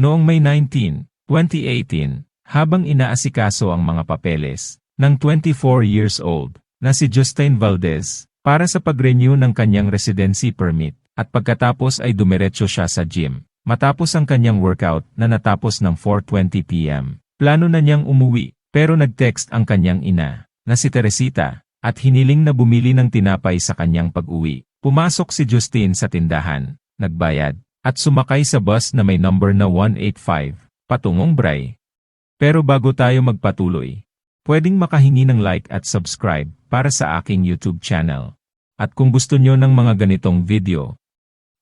Noong May 19, 2018, habang inaasikaso ang mga papeles ng 24 years old na si Justine Valdez para sa pag-renew ng kanyang residency permit at pagkatapos ay dumiretso siya sa gym. Matapos ang kanyang workout na natapos ng 4.20pm, plano na niyang umuwi pero nag-text ang kanyang ina na si Teresita at hiniling na bumili ng tinapay sa kanyang pag-uwi. Pumasok si Justine sa tindahan, nagbayad, at sumakay sa bus na may number na 185, patungong Bray. Pero bago tayo magpatuloy, pwedeng makahingi ng like at subscribe para sa aking YouTube channel. At kung gusto nyo ng mga ganitong video,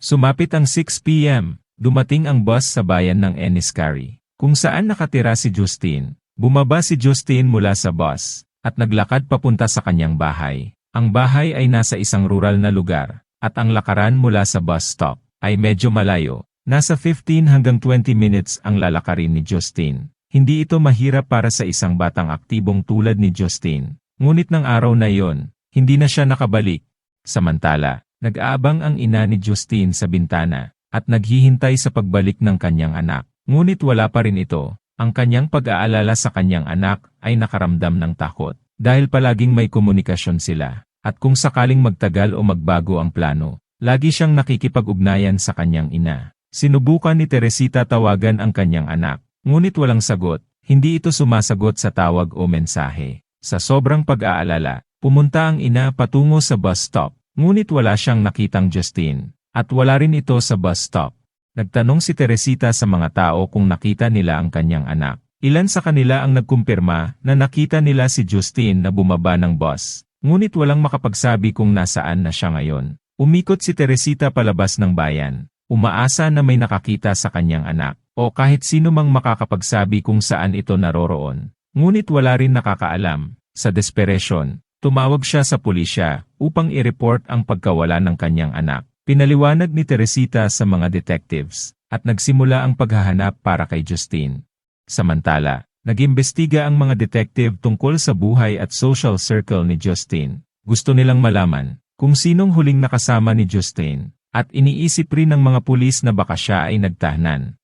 sumapit ang 6pm, dumating ang bus sa bayan ng Enniscary, kung saan nakatira si Justine. Bumaba si Justine mula sa bus, at naglakad papunta sa kanyang bahay. Ang bahay ay nasa isang rural na lugar, at ang lakaran mula sa bus stop ay medyo malayo. Nasa 15 hanggang 20 minutes ang lalakarin ni Justine. Hindi ito mahirap para sa isang batang aktibong tulad ni Justine. Ngunit ng araw na iyon, hindi na siya nakabalik. Samantala, nag-aabang ang ina ni Justine sa bintana, at naghihintay sa pagbalik ng kanyang anak. Ngunit wala pa rin ito. Ang kanyang pag-aalala sa kanyang anak ay nakaramdam ng takot. Dahil palaging may komunikasyon sila. At kung sakaling magtagal o magbago ang plano, lagi siyang nakikipag-ugnayan sa kanyang ina. Sinubukan ni Teresita tawagan ang kanyang anak. Ngunit walang sagot, hindi ito sumasagot sa tawag o mensahe. Sa sobrang pag-aalala, pumunta ang ina patungo sa bus stop, ngunit wala siyang nakitang Justine, at wala rin ito sa bus stop. Nagtanong si Teresita sa mga tao kung nakita nila ang kanyang anak. Ilan sa kanila ang nagkumpirma na nakita nila si Justine na bumaba ng bus, ngunit walang makapagsabi kung nasaan na siya ngayon. Umikot si Teresita palabas ng bayan, umaasa na may nakakita sa kanyang anak, o kahit sino mang makakapagsabi kung saan ito naroroon. Ngunit wala rin nakakaalam. Sa desperation, tumawag siya sa pulisya upang i-report ang pagkawala ng kanyang anak. Pinaliwanag ni Teresita sa mga detectives, at nagsimula ang paghahanap para kay Justine. Samantala, nag-imbestiga ang mga detective tungkol sa buhay at social circle ni Justine. Gusto nilang malaman kung sinong huling nakasama ni Justine, at iniisip rin ng mga pulis na baka siya ay nagtahanan.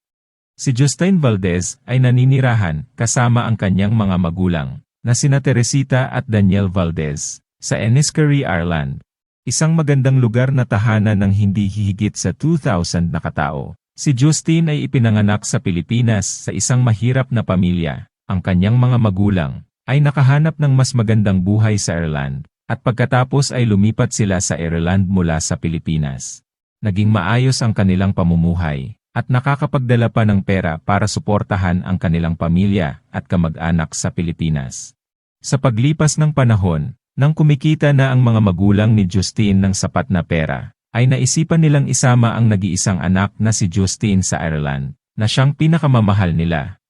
Si Justine Valdez ay naninirahan kasama ang kanyang mga magulang, na sina Teresita at Daniel Valdez, sa Enniscary, Ireland. Isang magandang lugar na tahanan ng hindi hihigit sa 2,000 na katao. Si Justine ay ipinanganak sa Pilipinas sa isang mahirap na pamilya. Ang kanyang mga magulang ay nakahanap ng mas magandang buhay sa Ireland, at pagkatapos ay lumipat sila sa Ireland mula sa Pilipinas. Naging maayos ang kanilang pamumuhay, at nakakapagdala pa ng pera para suportahan ang kanilang pamilya at kamag-anak sa Pilipinas. Sa paglipas ng panahon, nang kumikita na ang mga magulang ni Justine ng sapat na pera, ay naisipan nilang isama ang nag-iisang anak na si Justine sa Ireland, na siyang pinakamamahal nila.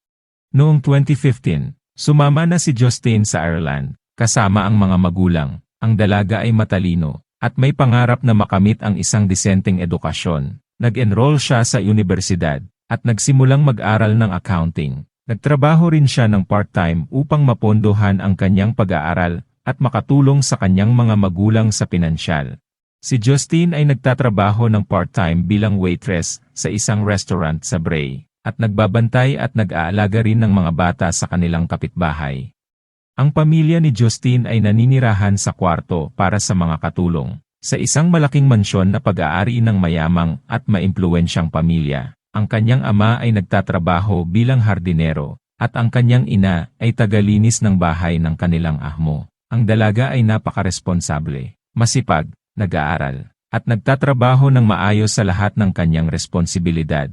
Noong 2015, sumama na si Justine sa Ireland, kasama ang mga magulang. Ang dalaga ay matalino, at may pangarap na makamit ang isang disenteng edukasyon. Nag-enroll siya sa universidad, at nagsimulang mag-aral ng accounting. Nagtrabaho rin siya ng part-time upang mapondohan ang kanyang pag-aaral at makatulong sa kanyang mga magulang sa pinansyal. Si Justine ay nagtatrabaho ng part-time bilang waitress sa isang restaurant sa Bray, at nagbabantay at nag-aalaga rin ng mga bata sa kanilang kapitbahay. Ang pamilya ni Justine ay naninirahan sa kwarto para sa mga katulong, sa isang malaking mansyon na pag-aari ng mayamang at maimpluwensyang pamilya. Ang kanyang ama ay nagtatrabaho bilang hardinero, at ang kanyang ina ay tagalinis ng bahay ng kanilang ahmo. Ang dalaga ay napakaresponsable, masipag, nag-aaral, at nagtatrabaho ng maayos sa lahat ng kanyang responsibilidad.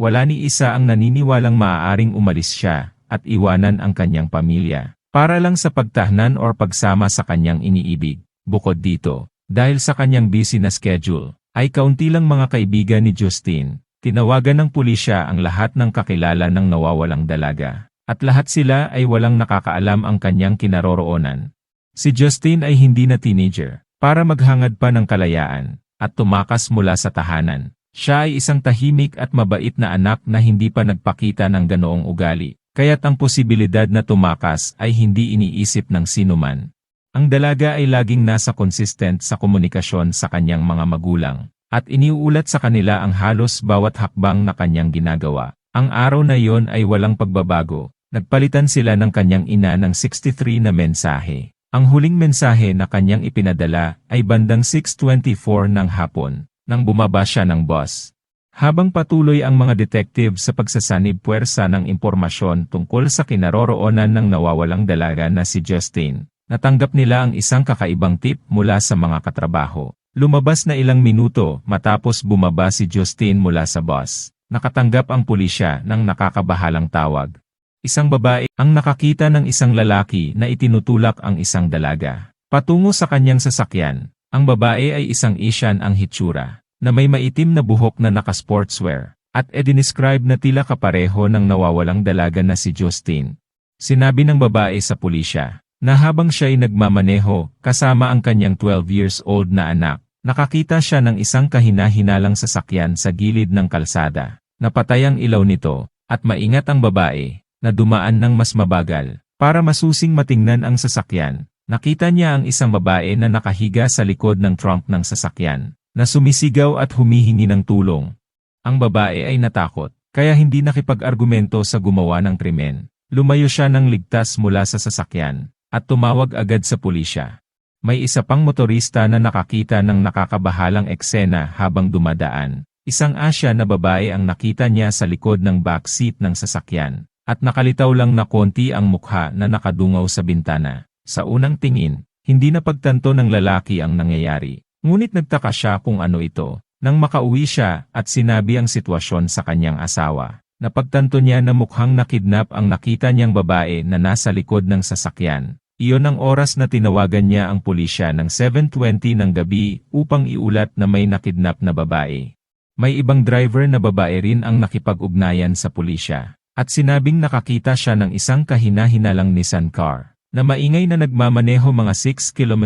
Wala ni isa ang naniniwalang maaaring umalis siya at iwanan ang kanyang pamilya para lang sa pagtahnan or pagsama sa kanyang iniibig. Bukod dito, dahil sa kanyang busy na schedule, ay kaunti lang mga kaibigan ni Justine. Tinawagan ng pulisya ang lahat ng kakilala ng nawawalang dalaga. At lahat sila ay walang nakakaalam ang kanyang kinaroroonan. Si Justine ay hindi na teenager, para maghangad pa ng kalayaan, at tumakas mula sa tahanan. Siya ay isang tahimik at mabait na anak na hindi pa nagpakita ng ganoong ugali, kaya't ang posibilidad na tumakas ay hindi iniisip ng sinuman. Ang dalaga ay laging nasa consistent sa komunikasyon sa kanyang mga magulang, at iniuulat sa kanila ang halos bawat hakbang na kanyang ginagawa. Ang araw na yon ay walang pagbabago. Nagpalitan sila ng kanyang ina ng 63 na mensahe. Ang huling mensahe na kanyang ipinadala ay bandang 6.24 ng hapon, nang bumaba siya ng bus. Habang patuloy ang mga detective sa pagsasanib puwersa ng impormasyon tungkol sa kinaroroonan ng nawawalang dalaga na si Justine, natanggap nila ang isang kakaibang tip mula sa mga katrabaho. Lumabas na ilang minuto matapos bumaba si Justine mula sa bus. Nakatanggap ang pulisya ng nakakabahalang tawag. Isang babae ang nakakita ng isang lalaki na itinutulak ang isang dalaga. Patungo sa kanyang sasakyan, ang babae ay isang Asian ang hitsura na may maitim na buhok na naka-sportswear, at edinescribe na tila kapareho ng nawawalang dalaga na si Justine. Sinabi ng babae sa pulisya, na habang siya'y nagmamaneho, kasama ang kanyang 12 years old na anak, nakakita siya ng isang kahina-hinalang sasakyan sa gilid ng kalsada. Napatay ang ilaw nito, at maingat ang babae, na dumaan ng mas mabagal, para masusing matingnan ang sasakyan. Nakita niya ang isang babae na nakahiga sa likod ng trunk ng sasakyan na sumisigaw at humihingi ng tulong. Ang babae ay natakot, kaya hindi nakipag-argumento sa gumawa ng krimen. Lumayo siya ng ligtas mula sa sasakyan, at tumawag agad sa pulisya. May isa pang motorista na nakakita ng nakakabahalang eksena habang dumadaan. Isang Asya na babae ang nakita niya sa likod ng backseat ng sasakyan, at nakalitaw lang na konti ang mukha na nakadungaw sa bintana. Sa unang tingin, hindi napagtanto ng lalaki ang nangyayari. Ngunit nagtaka siya kung ano ito, nang makauwi siya at sinabi ang sitwasyon sa kanyang asawa. Napagtanto niya na mukhang nakidnap ang nakita niyang babae na nasa likod ng sasakyan. Iyon ang oras na tinawagan niya ang pulisya ng 7.20 ng gabi upang iulat na may nakidnap na babae. May ibang driver na babae rin ang nakipag-ugnayan sa pulisya, at sinabing nakakita siya ng isang kahina-hinalang Nissan car, na maingay na nagmamaneho mga 6 km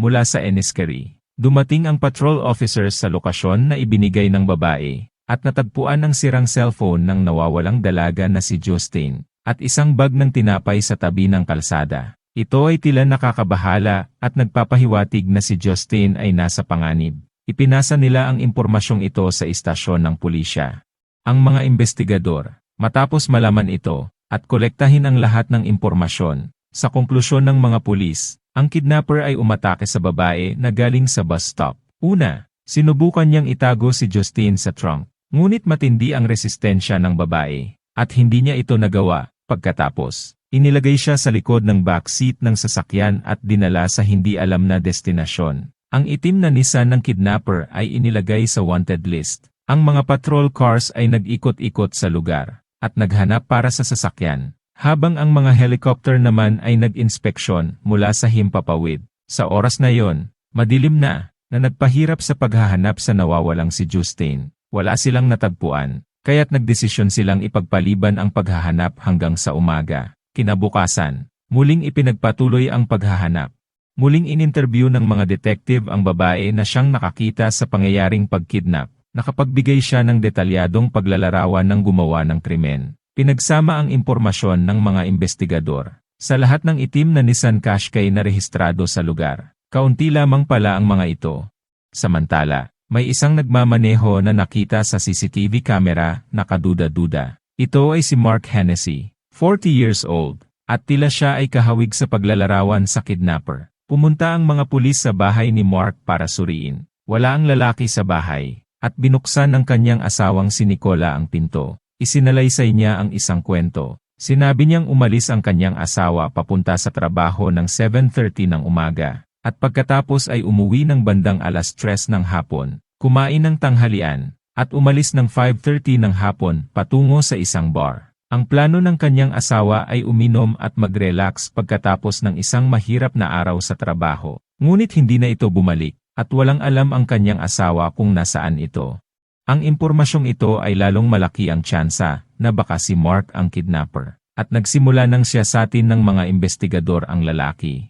mula sa Enniskerry. Dumating ang patrol officers sa lokasyon na ibinigay ng babae, at natagpuan ang sirang cellphone ng nawawalang dalaga na si Justine, at isang bag ng tinapay sa tabi ng kalsada. Ito ay tila nakakabahala at nagpapahiwatig na si Justine ay nasa panganib. Ipinasa nila ang impormasyong ito sa istasyon ng pulisya. Ang mga investigador, matapos malaman ito, at kolektahin ang lahat ng impormasyon, sa konklusyon ng mga pulis, ang kidnapper ay umatake sa babae na galing sa bus stop. Una, sinubukan niyang itago si Justine sa trunk. Ngunit matindi ang resistensya ng babae, at hindi niya ito nagawa. Pagkatapos, inilagay siya sa likod ng backseat ng sasakyan at dinala sa hindi alam na destinasyon. Ang itim na Nissan ng kidnapper ay inilagay sa wanted list. Ang mga patrol cars ay nag-ikot-ikot sa lugar, at naghanap para sa sasakyan. Habang ang mga helicopter naman ay nag-inspeksyon mula sa himpapawid. Sa oras na yon, madilim na, na nagpahirap sa paghahanap sa nawawalang si Justine. Wala silang natagpuan, kaya't nagdesisyon silang ipagpaliban ang paghahanap hanggang sa umaga. Kinabukasan, muling ipinagpatuloy ang paghahanap. Muling ininterview ng mga detective ang babae na siyang nakakita sa pangyayaring pagkidnap. Nakapagbigay siya ng detalyadong paglalarawan ng gumawa ng krimen. Pinagsama ang impormasyon ng mga investigador. Sa lahat ng itim na Nissan Qashqai na rehistrado sa lugar, kaunti lamang pala ang mga ito. Samantala, may isang nagmamaneho na nakita sa CCTV camera na kaduda-duda. Ito ay si Mark Hennessy, 40 years old, at tila siya ay kahawig sa paglalarawan sa kidnapper. Pumunta ang mga pulis sa bahay ni Mark para suriin. Wala ang lalaki sa bahay, at binuksan ng kanyang asawang si Nicola ang pinto. Isinalaysay niya ang isang kwento. Sinabi niyang umalis ang kanyang asawa papunta sa trabaho ng 7.30 ng umaga, at pagkatapos ay umuwi ng bandang alas 3 ng hapon, kumain ng tanghalian, at umalis ng 5.30 ng hapon patungo sa isang bar. Ang plano ng kanyang asawa ay uminom at mag-relax pagkatapos ng isang mahirap na araw sa trabaho. Ngunit hindi na ito bumalik, at walang alam ang kanyang asawa kung nasaan ito. Ang impormasyong ito ay lalong malaki ang tsansa na baka si Mark ang kidnapper, at nagsimula nang siyasatin ng mga investigador ang lalaki.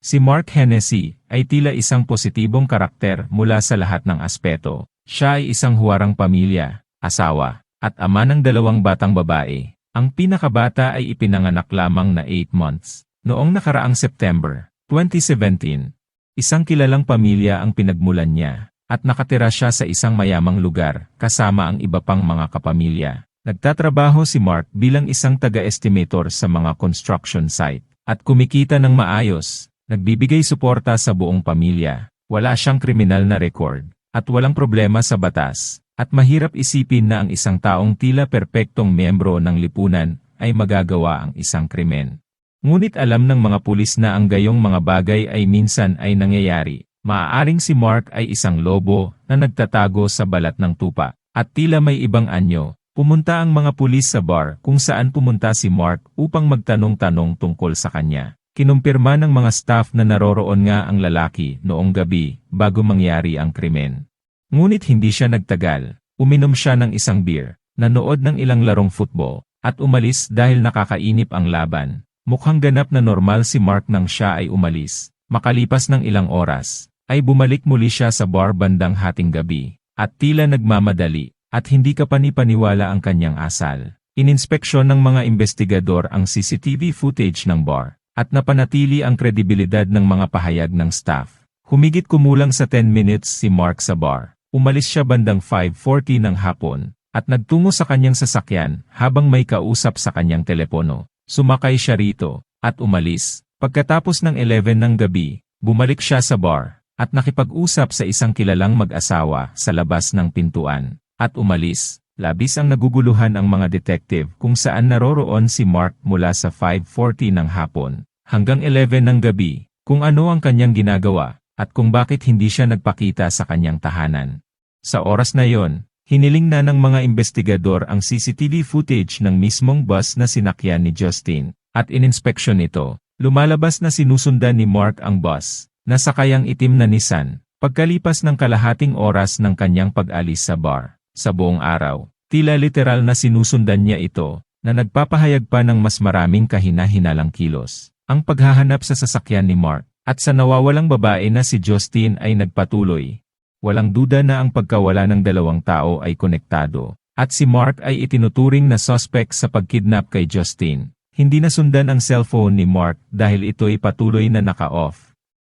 Si Mark Hennessy ay tila isang positibong karakter mula sa lahat ng aspeto. Siya ay isang huwarang pamilya, asawa, at ama ng dalawang batang babae. Ang pinakabata ay ipinanganak lamang na 8 months. Noong nakaraang September 2017, isang kilalang pamilya ang pinagmulan niya at nakatira siya sa isang mayamang lugar kasama ang iba pang mga kapamilya. Nagtatrabaho si Mark bilang isang taga-estimator sa mga construction site at kumikita ng maayos, nagbibigay suporta sa buong pamilya. Wala siyang kriminal na record at walang problema sa batas. At mahirap isipin na ang isang taong tila perpektong miyembro ng lipunan ay magagawa ang isang krimen. Ngunit alam ng mga pulis na ang gayong mga bagay ay minsan ay nangyayari. Maaaring si Mark ay isang lobo na nagtatago sa balat ng tupa at tila may ibang anyo. Pumunta ang mga pulis sa bar kung saan pumunta si Mark upang magtanong-tanong tungkol sa kanya. Kinumpirma ng mga staff na naroroon nga ang lalaki noong gabi bago mangyari ang krimen. Ngunit hindi siya nagtagal. Uminom siya ng isang beer, nanood ng ilang larong football, at umalis dahil nakakainip ang laban. Mukhang ganap na normal si Mark nang siya ay umalis. Makalipas ng ilang oras, ay bumalik muli siya sa bar bandang hating gabi, at tila nagmamadali, at hindi ka panipaniwala ang kanyang asal. Ininspeksyon ng mga investigador ang CCTV footage ng bar, at napanatili ang kredibilidad ng mga pahayag ng staff. Humigit kumulang sa 10 minutes si Mark sa bar. Umalis siya bandang 5.40 ng hapon, at nagtungo sa kanyang sasakyan habang may kausap sa kanyang telepono. Sumakay siya rito, at umalis. Pagkatapos ng 11 ng gabi, bumalik siya sa bar, at nakipag-usap sa isang kilalang mag-asawa sa labas ng pintuan, at umalis. Labis ang naguguluhan ang mga detective kung saan naroroon si Mark mula sa 5.40 ng hapon hanggang 11 ng gabi, kung ano ang kanyang ginagawa, at kung bakit hindi siya nagpakita sa kanyang tahanan. Sa oras na yon, hiniling na ng mga investigador ang CCTV footage ng mismong bus na sinakyan ni Justin, at ininspeksyon ito. Lumalabas na sinusundan ni Mark ang bus, na sakayang itim na Nissan, pagkalipas ng kalahating oras ng kanyang pag-alis sa bar. Sa buong araw, tila literal na sinusundan niya ito, na nagpapahayag pa ng mas maraming kahina-hinalang kilos. Ang paghahanap sa sasakyan ni Mark, at sa nawawalang babae na si Justin ay nagpatuloy. Walang duda na ang pagkawala ng dalawang tao ay konektado, at si Mark ay itinuturing na suspect sa pagkidnap kay Justin. Hindi nasundan ang cellphone ni Mark dahil ito'y patuloy na naka-off.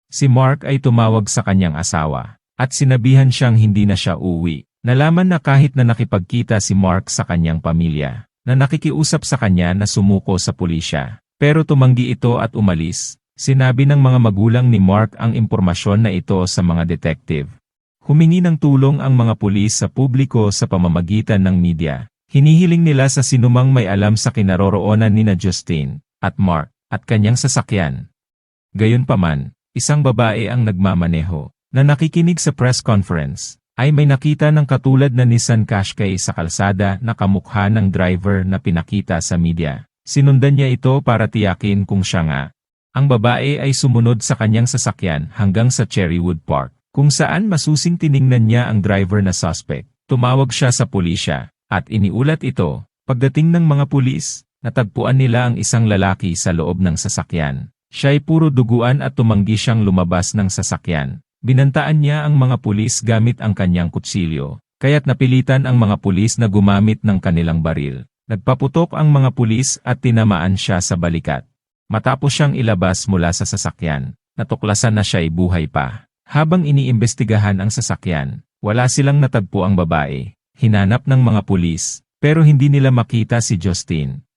Si Mark ay tumawag sa kanyang asawa, at sinabihan siyang hindi na siya uwi. Nalaman na kahit na nakipagkita si Mark sa kanyang pamilya, na nakikiusap sa kanya na sumuko sa pulisya. Pero tumanggi ito at umalis. Sinabi ng mga magulang ni Mark ang impormasyon na ito sa mga detective. Humingi ng tulong ang mga pulis sa publiko sa pamamagitan ng media. Hinihiling nila sa sinumang may alam sa kinaroroonan ni na Justin, at Mark, at kanyang sasakyan. Gayunpaman, isang babae ang nagmamaneho, na nakikinig sa press conference, ay may nakita ng katulad na Nissan Qashqai sa kalsada na kamukha ng driver na pinakita sa media. Sinundan niya ito para tiyakin kung siya nga. Ang babae ay sumunod sa kanyang sasakyan hanggang sa Cherrywood Park, kung saan masusing tiningnan niya ang driver na suspect. Tumawag siya sa pulisya, at iniulat ito. Pagdating ng mga pulis, natagpuan nila ang isang lalaki sa loob ng sasakyan. Siya ay puro duguan at tumanggi siyang lumabas ng sasakyan. Binantaan niya ang mga pulis gamit ang kanyang kutsilyo, kaya't napilitan ang mga pulis na gumamit ng kanilang baril. Nagpaputok ang mga pulis at tinamaan siya sa balikat. Matapos siyang ilabas mula sa sasakyan, natuklasan na siya'y buhay pa. Habang iniimbestigahan ang sasakyan, wala silang natagpo ang babae. Hinanap ng mga pulis, pero hindi nila makita si Justin.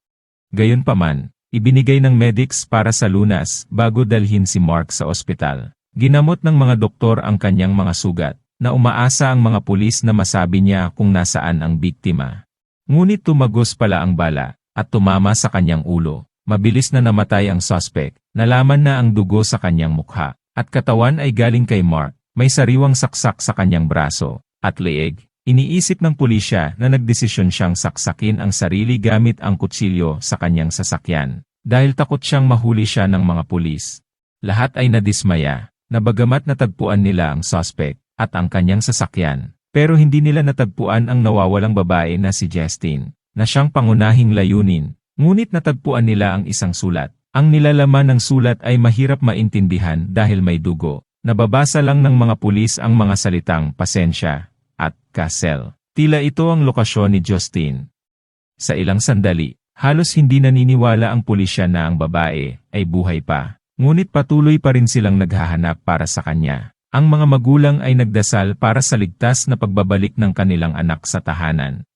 Gayunpaman, ibinigay ng medics para sa lunas bago dalhin si Mark sa ospital. Ginamot ng mga doktor ang kanyang mga sugat, na umaasa ang mga pulis na masabi niya kung nasaan ang biktima. Ngunit tumagos pala ang bala, at tumama sa kanyang ulo. Mabilis na namatay ang suspect, nalaman na ang dugo sa kanyang mukha, at katawan ay galing kay Mark, may sariwang saksak sa kanyang braso, at leeg. Iniisip ng pulisya na nagdesisyon siyang saksakin ang sarili gamit ang kutsilyo sa kanyang sasakyan, dahil takot siyang mahuli siya ng mga pulis. Lahat ay nadismaya, na bagamat natagpuan nila ang suspect at ang kanyang sasakyan, pero hindi nila natagpuan ang nawawalang babae na si Justine, na siyang pangunahing layunin, ngunit natagpuan nila ang isang sulat. Ang nilalaman ng sulat ay mahirap maintindihan dahil may dugo. Nababasa lang ng mga pulis ang mga salitang pasensya at castle. Tila ito ang lokasyon ni Justine. Sa ilang sandali, halos hindi naniniwala ang pulisya na ang babae ay buhay pa. Ngunit patuloy pa rin silang naghahanap para sa kanya. Ang mga magulang ay nagdasal para sa ligtas na pagbabalik ng kanilang anak sa tahanan.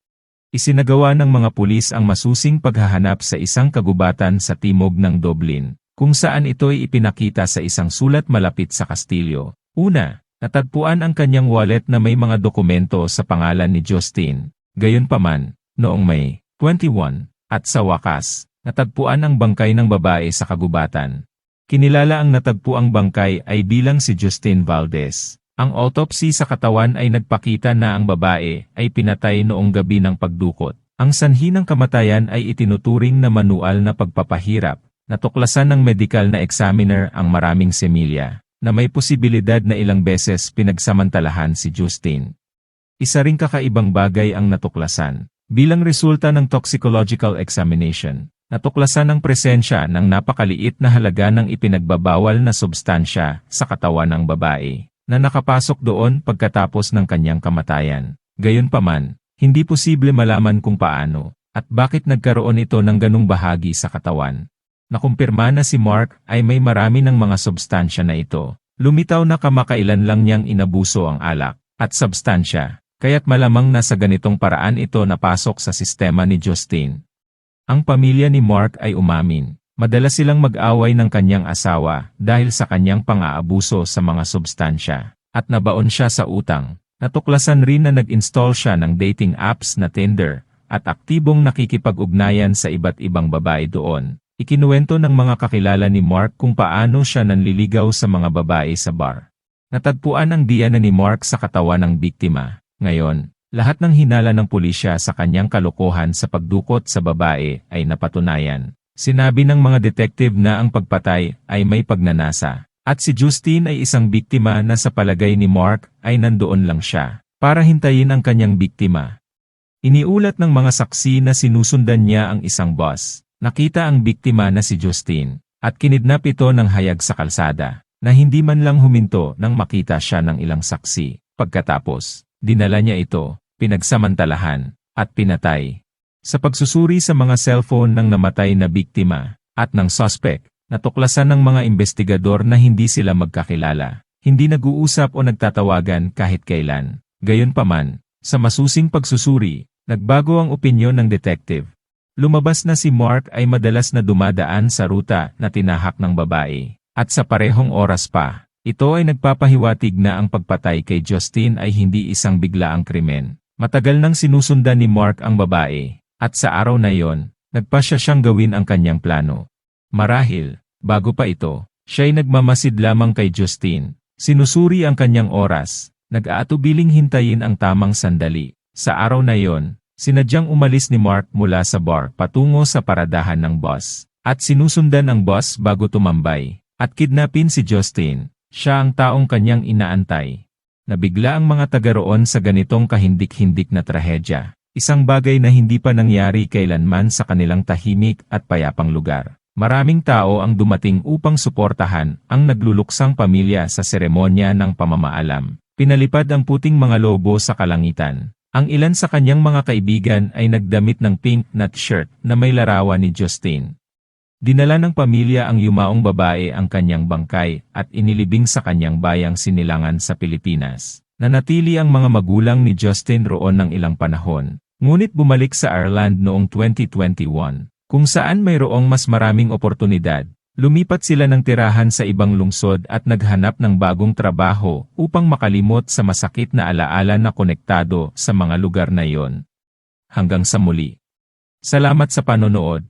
Isinagawa ng mga pulis ang masusing paghahanap sa isang kagubatan sa timog ng Dublin, kung saan ito'y ipinakita sa isang sulat malapit sa kastilyo. Una, natagpuan ang kanyang wallet na may mga dokumento sa pangalan ni Justine. Gayunpaman, noong May 21, at sa wakas, natagpuan ang bangkay ng babae sa kagubatan. Kinilala ang natagpuang bangkay ay bilang si Justine Valdez. Ang autopsy sa katawan ay nagpakita na ang babae ay pinatay noong gabi ng pagdukot. Ang sanhi ng kamatayan ay itinuturing na manual na pagpapahirap. Natuklasan ng medical na examiner ang maraming semilya, na may posibilidad na ilang beses pinagsamantalahan si Justine. Isa ring kakaibang bagay ang natuklasan. Bilang resulta ng toxicological examination, natuklasan ang presensya ng napakaliit na halaga ng ipinagbabawal na substansya sa katawan ng babae na nakapasok doon pagkatapos ng kanyang kamatayan. Gayunpaman, hindi posible malaman kung paano at bakit nagkaroon ito ng ganung bahagi sa katawan. Nakumpirma na si Mark ay may marami ng mga substansya na ito. Lumitaw na kamakailan lang niyang inabuso ang alak at substansya, kaya't malamang na sa ganitong paraan ito napasok sa sistema ni Justine. Ang pamilya ni Mark ay umamin Madalas silang mag-away ng kanyang asawa dahil sa kanyang pang-aabuso sa mga substansya, at nabaon siya sa utang. Natuklasan rin na nag-install siya ng dating apps na Tinder, at aktibong nakikipag-ugnayan sa iba't ibang babae doon. Ikinuwento ng mga kakilala ni Mark kung paano siya nanliligaw sa mga babae sa bar. Natagpuan ang DNA ni Mark sa katawan ng biktima. Ngayon, lahat ng hinala ng pulisya sa kanyang kalokohan sa pagdukot sa babae ay napatunayan. Sinabi ng mga detective na ang pagpatay ay may pagnanasa, at si Justine ay isang biktima na sa palagay ni Mark ay nandoon lang siya, para hintayin ang kanyang biktima. Iniulat ng mga saksi na sinusundan niya ang isang boss. Nakita ang biktima na si Justine, at kinidnap ito ng hayag sa kalsada, na hindi man lang huminto nang makita siya ng ilang saksi. Pagkatapos, dinala niya ito, pinagsamantalahan, at pinatay. Sa pagsusuri sa mga cellphone ng namatay na biktima at ng suspect, natuklasan ng mga investigador na hindi sila magkakilala, hindi nag-uusap o nagtatawagan kahit kailan. Gayunpaman, sa masusing pagsusuri, nagbago ang opinyon ng detective. Lumabas na si Mark ay madalas na dumadaan sa ruta na tinahak ng babae, at sa parehong oras pa, ito ay nagpapahiwatig na ang pagpatay kay Justine ay hindi isang biglaang krimen. Matagal nang sinusundan ni Mark ang babae, at sa araw na iyon, nagpasya siyang gawin ang kanyang plano. Marahil, bago pa ito, siya'y nagmamasid lamang kay Justine. Sinusuri ang kanyang oras, nag-aatubiling hintayin ang tamang sandali. Sa araw na iyon, sinadyang umalis ni Mark mula sa bar patungo sa paradahan ng bus. At sinusundan ang bus bago tumambay. At kidnapin si Justine, siya ang taong kanyang inaantay. Nabigla ang mga taga roon sa ganitong kahindik-hindik na trahedya. Isang bagay na hindi pa nangyari kailanman sa kanilang tahimik at payapang lugar. Maraming tao ang dumating upang suportahan ang nagluluksang pamilya sa seremonya ng pamamaalam. Pinalipad ang puting mga lobo sa kalangitan. Ang ilan sa kanyang mga kaibigan ay nagdamit ng pink nut shirt na may larawan ni Justine. Dinala ng pamilya ang yumaong babae ang kanyang bangkay at inilibing sa kanyang bayang sinilangan sa Pilipinas. Nanatili ang mga magulang ni Justin roon ng ilang panahon, Ngunit bumalik sa Ireland noong 2021, kung saan mayroong mas maraming oportunidad. Lumipat sila ng tirahan sa ibang lungsod at naghanap ng bagong trabaho upang makalimot sa masakit na alaala na konektado sa mga lugar na iyon. Hanggang sa muli. Salamat sa panonood.